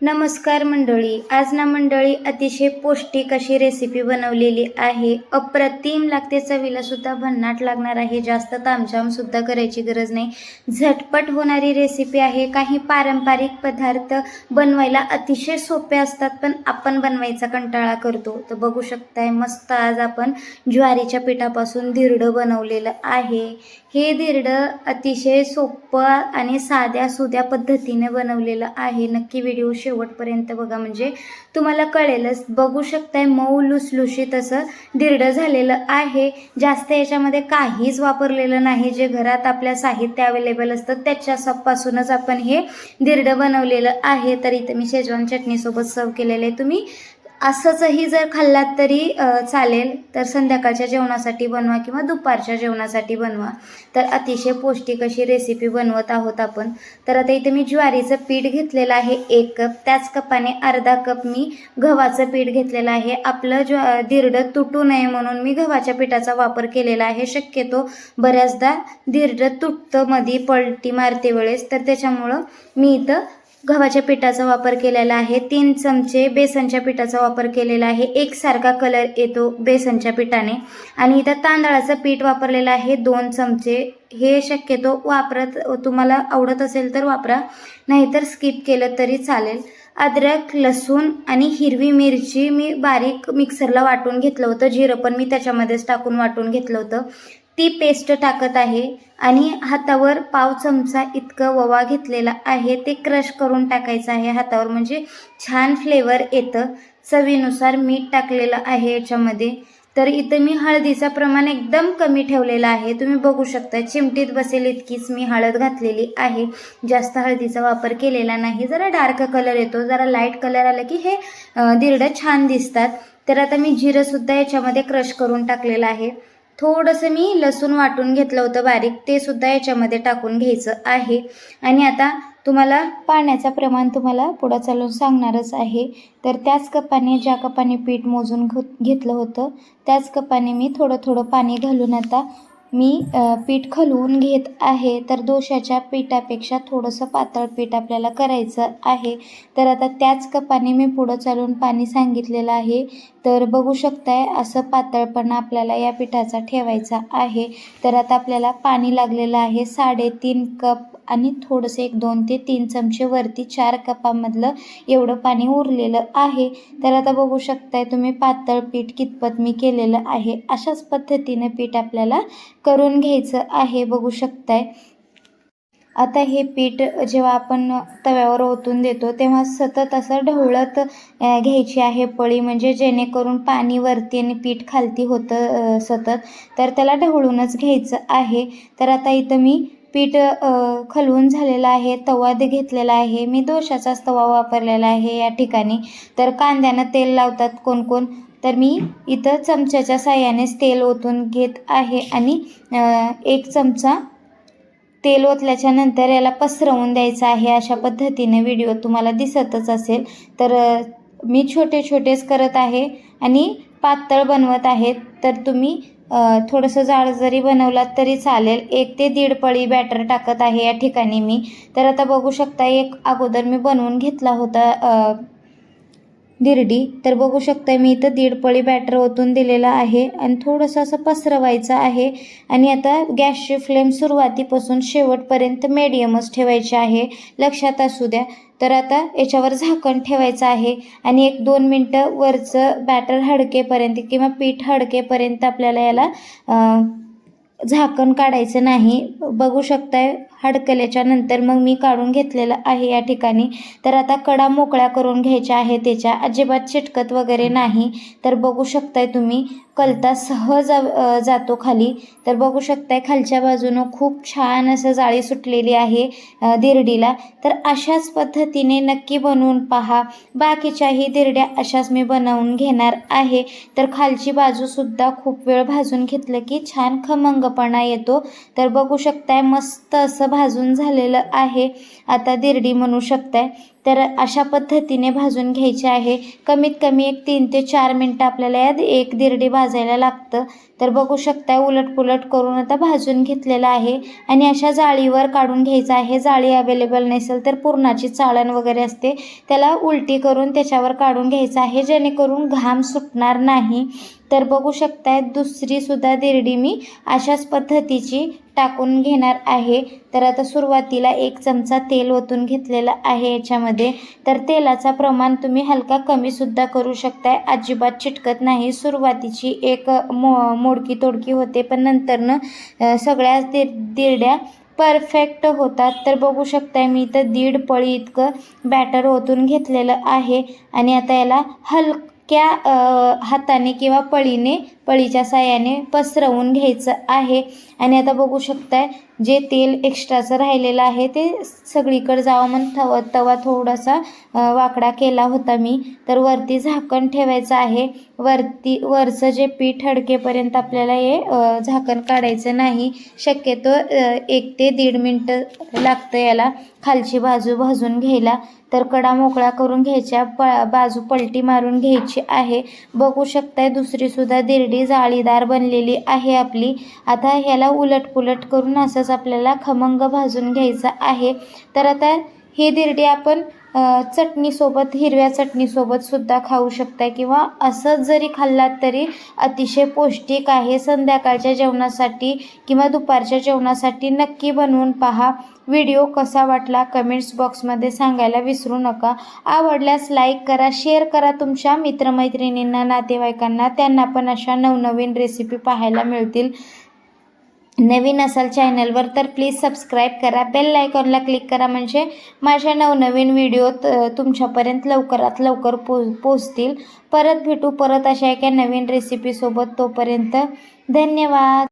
नमस्कार मंडळी. आज ना मंडळी अतिशय पौष्टिक अशी रेसिपी बनवलेली आहे. अप्रतिम लागते चवीलासुद्धा भन्नाट लागणार आहे. जास्त तामझामसुद्धा करायची गरज नाही. झटपट होणारी रेसिपी आहे. काही पारंपरिक पदार्थ बनवायला अतिशय सोपे असतात पण आपण बनवायचा कंटाळा करतो. तर बघू शकताय मस्त आज आपण ज्वारीच्या पिठापासून धिरडं बनवलेलं आहे. हे धिरडं अतिशय सोपं आणि साध्या सुध्या पद्धतीने बनवलेलं आहे. नक्की व्हिडिओ शेवटपर्यंत बघा. म्हणजे तुम्हाला कळेलच बघू शकताय मऊ लुसलुशीत असं धिरडं झालेलं आहे. जास्त याच्यामध्ये काहीच वापरलेलं नाही. जे घरात आपल्या साहित्य अवेलेबल असतं त्याच्यापासूनच आपण हे धिरडं बनवलेलं आहे. तर इथं मी शेजवान चटणीसोबत सर्व केलेलं आहे. तुम्ही असंचही जर खाल्लात तरी चालेल. तर संध्याकाळच्या जेवणासाठी बनवा किंवा दुपारच्या जेवणासाठी बनवा. तर अतिशय पौष्टिक अशी रेसिपी बनवत आहोत आपण. तर आता इथे मी ज्वारीचं पीठ घेतलेलं आहे एक कप. त्याच कपाने अर्धा कप मी गव्हाचं पीठ घेतलेलं आहे. आपलं ज्वा धिरडं तुटू नये म्हणून मी गव्हाच्या पिठाचा वापर केलेला आहे. शक्यतो बऱ्याचदा धिरडं तुटतं मधी पलटी मारते वेळेस. तर त्याच्यामुळं मी इथं गव्हाच्या पिठाचा वापर केलेला आहे. तीन चमचे बेसनच्या पिठाचा वापर केलेला आहे. एकसारखा कलर येतो बेसनच्या पिठाने. आणि इथं तांदळाचं पीठ वापरलेलं आहे. दोन चमचे. हे शक्यतो वापरत तुम्हाला आवडत असेल तर वापरा. नाहीतर स्किप केलं तरी चालेल. अद्रक लसूण आणि हिरवी मिरची मी बारीक मिक्सरला वाटून घेतलं होतं. जिरं पण मी त्याच्यामध्येच टाकून वाटून घेतलं होतं. ती पेस्ट टाकत आहे आणि हातावर पाव चमचा इतकं ववा घेतलेला आहे ते क्रश करून टाकायचं आहे हातावर. म्हणजे छान फ्लेवर येतं. चवीनुसार मीठ टाकलेलं आहे याच्यामध्ये. तर इथं मी हळदीचं प्रमाण एकदम कमी ठेवलेलं आहे. तुम्ही बघू शकता चिमटीत बसेल इतकीच मी हळद घातलेली आहे. जास्त हळदीचा वापर केलेला नाही. जरा डार्क कलर येतो. जरा लाइट कलर आला की हे दिरडं छान दिसतात. तर आता मी जिरंसुद्धा याच्यामध्ये क्रश करून टाकलेलं आहे. थोडंसं मी लसूण वाटून घेतलं होतं बारीक. ते सुद्धा याच्यामध्ये टाकून घ्यायचं आहे. आणि आता तुम्हाला पाण्याचं प्रमाण तुम्हाला पुढं चालून सांगणारच आहे. तर त्याच कपाने ज्या कपाने पीठ मोजून घ घेतलं होतं त्याच कपाने मी थोडं थोडं पाणी घालून आता मी पीठ खलवून घेत आहे तर दोशाच्या पिठापेक्षा थोडंसं पातळ पीठ आपल्याला करायचं आहे. तर आता त्याच कपाने मी पुढं चालून पाणी सांगितलेलं आहे. तर बघू शकताय असं पातळपणा आपल्याला या पिठाचा ठेवायचा आहे. तर आता आपल्याला पाणी लागलेलं आहे. साडेतीन कप आणि थोडंसं एक दोन ते तीन चमचे वरती चार कपामधलं एवढं पाणी उरलेलं आहे. तर आता बघू शकताय तुम्ही पातळ पीठ कितपत मी केलेलं आहे. अशाच पद्धतीने पीठ आपल्याला करून घ्यायचं आहे. बघू शकताय. आता हे पीठ जेव्हा आपण तव्यावर ओतून देतो तेव्हा सतत असं ढवळत घ्यायची आहे पळी. म्हणजे जेणेकरून पाणी वरती आणि पीठ खालती होतं सतत. तर त्याला ढवळूनच घ्यायचं आहे. तर आता इथं मी पीठ खलवून झालेलं आहे तवा दे घेतलेला आहे. मी दोशाचाच तवा वापरलेला आहे या ठिकाणी. तर कांद्यानं तेल लावतात कोण कोण? तर मी इथं चमच्याच्या साह्यानेच तेल ओतून घेत आहे आणि एक चमचा तेल ओतल्याच्या नंतर याला पसरवून द्यायचं आहे अशा पद्धतीने व्हिडिओ तुम्हाला दिसतच असेल. तर मी छोटे छोटेच करत आहे आणि पातळ बनवत आहेत तर तुम्ही थोडंसं जाड जरी बनवलात तरी चालेल. एक ते दीड पळी बॅटर टाकत आहे या ठिकाणी मी. तर आता बघू शकता एक अगोदर मी बनवून घेतला होता दिरडी तर बघू शकता मी इथं दीड पळी बॅटर ओतून दिलेला आहे आणि थोडंसं असं पसरवायचं आहे आणि आता गॅसची फ्लेम सुरुवातीपासून शेवटपर्यंत मेडियमच ठेवायची आहे. लक्षात असू द्या. तर आता याच्यावर झाकण ठेवायचं आहे आणि एक दोन मिनटं वरचं बॅटर हडकेपर्यंत किंवा पीठ हडकेपर्यंत आपल्याला याला झाकण काढायचं नाही. बघू शकताय हडकल्याच्या नंतर मग मी काढून घेतलेलं आहे या ठिकाणी. तर आता कडा मोकळ्या करून घ्यायच्या आहे त्याच्या अजिबात चिटकत वगैरे नाही. तर बघू शकताय तुम्ही कलता सहज जातो खाली. तर बघू शकताय खालच्या बाजूनं खूप छान असं जाळी सुटलेली आहे दिरडीला. तर अशाच पद्धतीने नक्की बनवून पहा. बाकीच्याही दिरड्या अशाच मी बनवून घेणार आहे. तर खालची बाजूसुद्धा खूप वेळ भाजून घेतलं की छान खमंगपणा येतो. तर बघू शकताय मस्त असं भाजून झालेलं आहे. आता दिरडी म्हणू शकताय. तर अशा पद्धतीने भाजून घ्यायची आहे. कमीत कमी एक तीन ते चार मिनटं आपल्याला या एक दिरडी भाजायला लागतं. तर बघू शकताय उलटपुलट करून आता भाजून घेतलेलं आहे. आणि अशा जाळीवर काढून घ्यायचं आहे. जाळी अवेलेबल नसेल तर पुरणाची चाळण वगैरे असते. त्याला उलटी करून त्याच्यावर काढून घ्यायचं आहे. जेणेकरून घाम सुटणार नाही. तर बघू शकताय दुसरीसुद्धा दिरडी मी अशाच पद्धतीची टाकून घेणार आहे. तर आता सुरुवातीला एक चमचा तेल ओतून घेतलेलं आहे याच्यामध्ये. तर तेलाचा प्रमाण तुम्ही हलका कमीसुद्धा करू शकताय. अजिबात चिटकत नाही. सुरुवातीची एक मो मोडकी तोडकी होते पण नंतरनं सगळ्याच दि दिरड्या परफेक्ट होतात. तर बघू शकताय मी इथं दीड पळी इतकं बॅटर ओतून घेतलेलं आहे. आणि आता याला हलक क्या हाताने किंवा पळीने पळीच्या साह्याने पसरवून घ्यायचं आहे. आणि आता बघू शकताय जे तेल एक्स्ट्राचं राहिलेलं आहे ते सगळीकडे जावं म्हणून थवा तवा थोडासा वाकडा केला होता मी. तर वरती झाकण ठेवायचं आहे. वरती वरचं जे पीठ हडकेपर्यंत आपल्याला हे झाकण काढायचं नाही. शक्यतो एक ते दीड मिनटं लागतं याला. खालची बाजू भाजून घ्यायला. तर कडा मोकळा करून घ्यायच्या प बाजू पलटी मारून घ्यायची आहे. बघू शकताय दुसरीसुद्धा दिरडी जाळीदार बनलेली आहे आपली. आता ह्याला उलटपुलट करून असं असंच आपल्याला खमंग भाजून घ्यायचा आहे. तर आता ही दिरडी आपण चटणीसोबत हिरव्या चटणीसोबत सुद्धा खाऊ शकता किंवा असंच जरी खाल्लात तरी अतिशय पौष्टिक आहे. संध्याकाळच्या जेवणासाठी किंवा दुपारच्या जेवणासाठी नक्की बनवून पहा. व्हिडिओ कसा वाटला कमेंट्स बॉक्समध्ये सांगायला विसरू नका. आवडल्यास लाईक करा शेअर करा तुमच्या मित्रमैत्रिणींना नातेवाईकांना. त्यांना पण अशा नवनवीन रेसिपी पाहायला मिळतील. नवीन असाल चॅनलवर तर प्लीज सबस्क्राईब करा. बेल आयकॉनला क्लिक करा म्हणजे माझ्या नवनवीन व्हिडिओ तुमच्यापर्यंत लवकरात लवकर पो पोचतील परत भेटू परत अशा एका नवीन रेसिपीसोबत तोपर्यंत धन्यवाद.